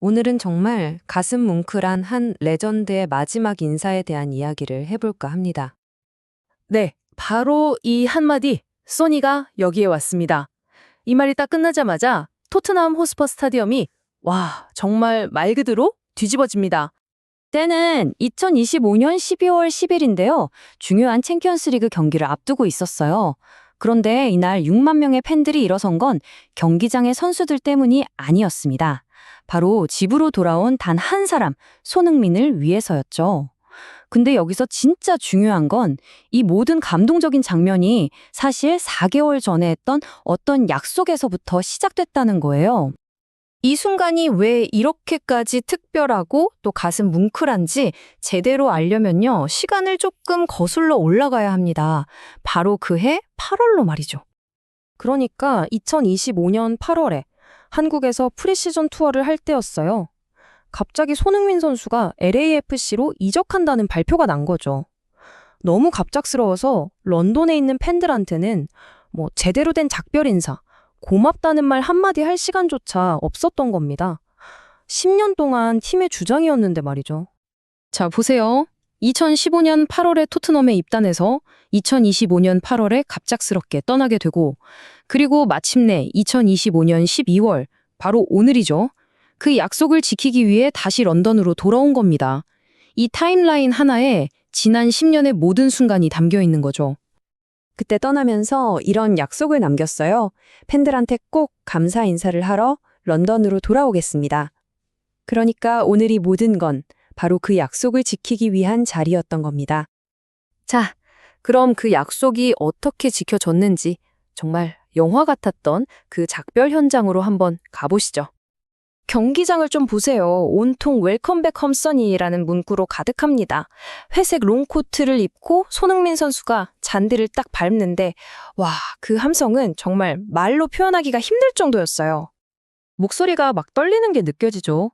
오늘은 정말 가슴 뭉클한 한 레전드의 마지막 인사에 대한 이야기를 해볼까 합니다. 네, 바로 이 한마디, 소니가 여기에 왔습니다. 이 말이 딱 끝나자마자 토트넘 호스퍼 스타디움이 와, 정말 말 그대로 뒤집어집니다. 때는 2025년 12월 10일인데요. 중요한 챔피언스리그 경기를 앞두고 있었어요. 그런데 이날 6만 명의 팬들이 일어선 건 경기장의 선수들 때문이 아니었습니다. 바로 집으로 돌아온 단 한 사람, 손흥민을 위해서였죠. 근데 여기서 진짜 중요한 건 이 모든 감동적인 장면이 사실 4개월 전에 했던 어떤 약속에서부터 시작됐다는 거예요. 이 순간이 왜 이렇게까지 특별하고 또 가슴 뭉클한지 제대로 알려면요. 시간을 조금 거슬러 올라가야 합니다. 바로 그해 8월로 말이죠. 그러니까 2025년 8월에 한국에서 프리시즌 투어를 할 때였어요. 갑자기 손흥민 선수가 LAFC로 이적한다는 발표가 난 거죠. 너무 갑작스러워서 런던에 있는 팬들한테는 뭐 제대로 된 작별 인사, 고맙다는 말 한마디 할 시간조차 없었던 겁니다. 10년 동안 팀의 주장이었는데 말이죠. 자, 보세요. 2015년 8월에 토트넘에 입단해서 2025년 8월에 갑작스럽게 떠나게 되고, 그리고 마침내 2025년 12월, 바로 오늘이죠. 그 약속을 지키기 위해 다시 런던으로 돌아온 겁니다. 이 타임라인 하나에 지난 10년의 모든 순간이 담겨 있는 거죠. 그때 떠나면서 이런 약속을 남겼어요. 팬들한테 꼭 감사 인사를 하러 런던으로 돌아오겠습니다. 그러니까 오늘이 모든 건 바로 그 약속을 지키기 위한 자리였던 겁니다. 자, 그럼 그 약속이 어떻게 지켜졌는지 정말 영화 같았던 그 작별 현장으로 한번 가보시죠. 경기장을 좀 보세요. 온통 웰컴백 험선이라는 문구로 가득합니다. 회색 롱코트를 입고 손흥민 선수가 잔디를 딱 밟는데 와, 그 함성은 정말 말로 표현하기가 힘들 정도였어요. 목소리가 막 떨리는 게 느껴지죠.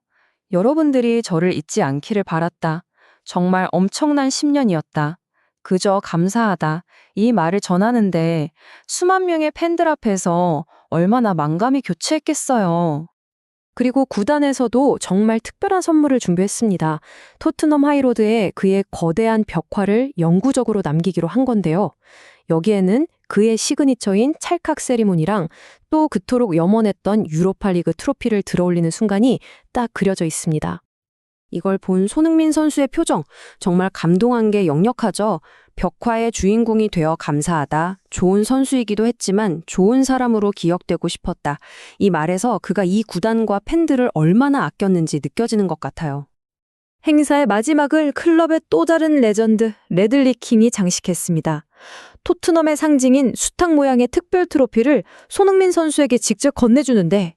여러분들이 저를 잊지 않기를 바랐다. 정말 엄청난 10년이었다. 그저 감사하다. 이 말을 전하는데 수만 명의 팬들 앞에서 얼마나 만감이 교체했겠어요. 그리고 구단에서도 정말 특별한 선물을 준비했습니다. 토트넘 하이로드에 그의 거대한 벽화를 영구적으로 남기기로 한 건데요. 여기에는 그의 시그니처인 찰칵 세리머니랑 또 그토록 염원했던 유로파리그 트로피를 들어올리는 순간이 딱 그려져 있습니다. 이걸 본 손흥민 선수의 표정, 정말 감동한 게 역력하죠. 벽화의 주인공이 되어 감사하다. 좋은 선수이기도 했지만 좋은 사람으로 기억되고 싶었다. 이 말에서 그가 이 구단과 팬들을 얼마나 아꼈는지 느껴지는 것 같아요. 행사의 마지막을 클럽의 또 다른 레전드 레들리 킹이 장식했습니다. 토트넘의 상징인 수탉 모양의 특별 트로피를 손흥민 선수에게 직접 건네주는데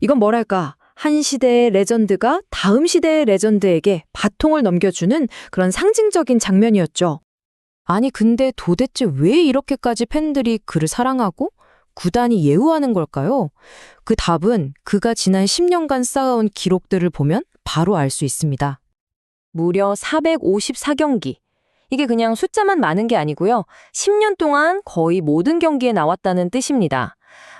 이건 뭐랄까 한 시대의 레전드가 다음 시대의 레전드에게 바통을 넘겨주는 그런 상징적인 장면이었죠. 아니 근데 도대체 왜 이렇게까지 팬들이 그를 사랑하고 구단이 예우하는 걸까요? 그 답은 그가 지난 10년간 쌓아온 기록들을 보면 바로 알 수 있습니다. 무려 454경기. 이게 그냥 숫자만 많은 게 아니고요. 10년 동안 거의 모든 경기에 나왔다는 뜻입니다.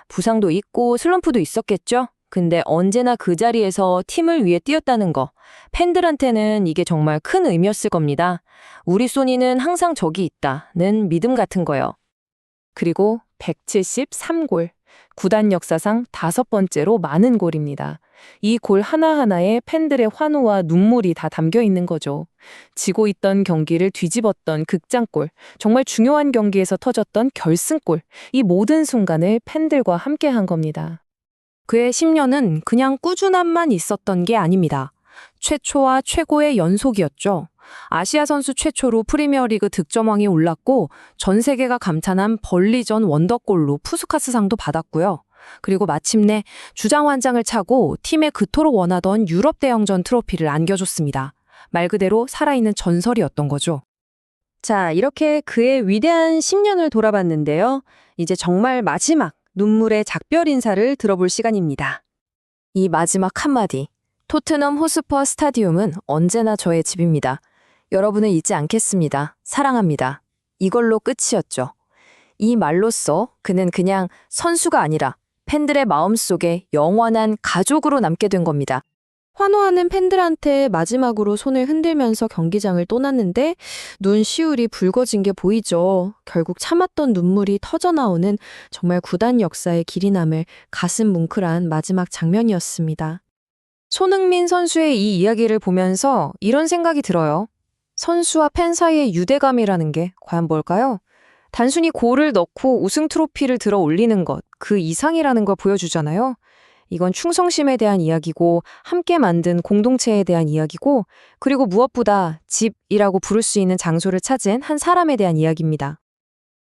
부상도 있고 슬럼프도 있었겠죠? 근데 언제나 그 자리에서 팀을 위해 뛰었다는 거. 팬들한테는 이게 정말 큰 의미였을 겁니다. 우리 소니는 항상 저기 있다는 믿음 같은 거요. 그리고 173골. 구단 역사상 다섯 번째로 많은 골입니다. 이 골 하나하나에 팬들의 환호와 눈물이 다 담겨 있는 거죠. 지고 있던 경기를 뒤집었던 극장골, 정말 중요한 경기에서 터졌던 결승골, 이 모든 순간을 팬들과 함께 한 겁니다. 그의 10년은 그냥 꾸준함만 있었던 게 아닙니다. 최초와 최고의 연속이었죠. 아시아 선수 최초로 프리미어리그 득점왕이 올랐고 전 세계가 감탄한 벌리전 원더골로 푸스카스상도 받았고요. 그리고 마침내 주장 완장을 차고 팀에 그토록 원하던 유럽 대형전 트로피를 안겨줬습니다. 말 그대로 살아있는 전설이었던 거죠. 자, 이렇게 그의 위대한 10년을 돌아봤는데요. 이제 정말 마지막 눈물의 작별 인사를 들어볼 시간입니다. 이 마지막 한마디. 토트넘 호스퍼 스타디움은 언제나 저의 집입니다. 여러분을 잊지 않겠습니다. 사랑합니다. 이걸로 끝이었죠. 이 말로써 그는 그냥 선수가 아니라 팬들의 마음속에 영원한 가족으로 남게 된 겁니다. 환호하는 팬들한테 마지막으로 손을 흔들면서 경기장을 떠났는데 눈 시울이 붉어진 게 보이죠. 결국 참았던 눈물이 터져 나오는 정말 구단 역사의 길이 남을 가슴 뭉클한 마지막 장면이었습니다. 손흥민 선수의 이 이야기를 보면서 이런 생각이 들어요. 선수와 팬 사이의 유대감이라는 게 과연 뭘까요? 단순히 골을 넣고 우승 트로피를 들어 올리는 것, 그 이상이라는 걸 보여주잖아요. 이건 충성심에 대한 이야기고, 함께 만든 공동체에 대한 이야기고, 그리고 무엇보다 집이라고 부를 수 있는 장소를 찾은 한 사람에 대한 이야기입니다.